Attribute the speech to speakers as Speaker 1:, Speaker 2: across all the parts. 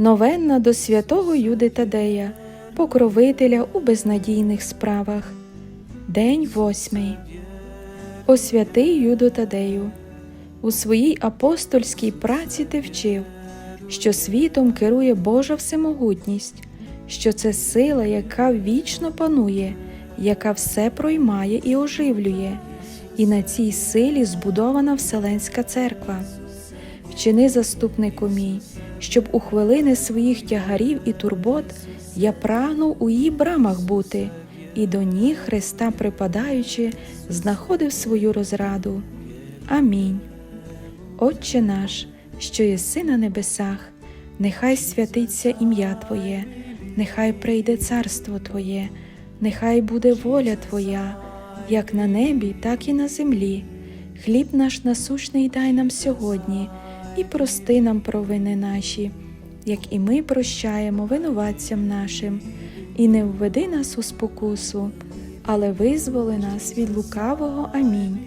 Speaker 1: Новенна до святого Юди Тадея, покровителя у безнадійних справах. День восьмий. О Юдо Тадею. У своїй апостольській праці ти вчив, що світом керує Божа всемогутність, що це сила, яка вічно панує, яка все проймає і оживлює, і на цій силі збудована Вселенська церква. Вчини, заступнику мій, щоб у хвилини своїх тягарів і турбот я прагнув у її брамах бути, і до ніг Христа припадаючи, знаходив свою розраду. Амінь. Отче наш, що єси на небесах, нехай святиться ім'я Твоє, нехай прийде царство Твоє, нехай буде воля Твоя, як на небі, так і на землі. Хліб наш насущний дай нам сьогодні, і прости нам провини наші, як і ми прощаємо винуватцям нашим, і не введи нас у спокусу, але визволи нас від лукавого. Амінь.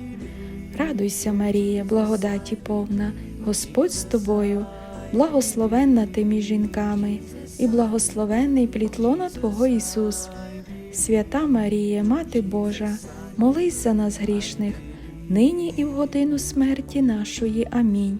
Speaker 1: Радуйся, Марія, благодаті повна, Господь з тобою, благословенна ти між жінками, і благословенний плід лона Твого Ісус. Свята Марія, Мати Божа, молись за нас грішних, нині і в годину смерті нашої. Амінь.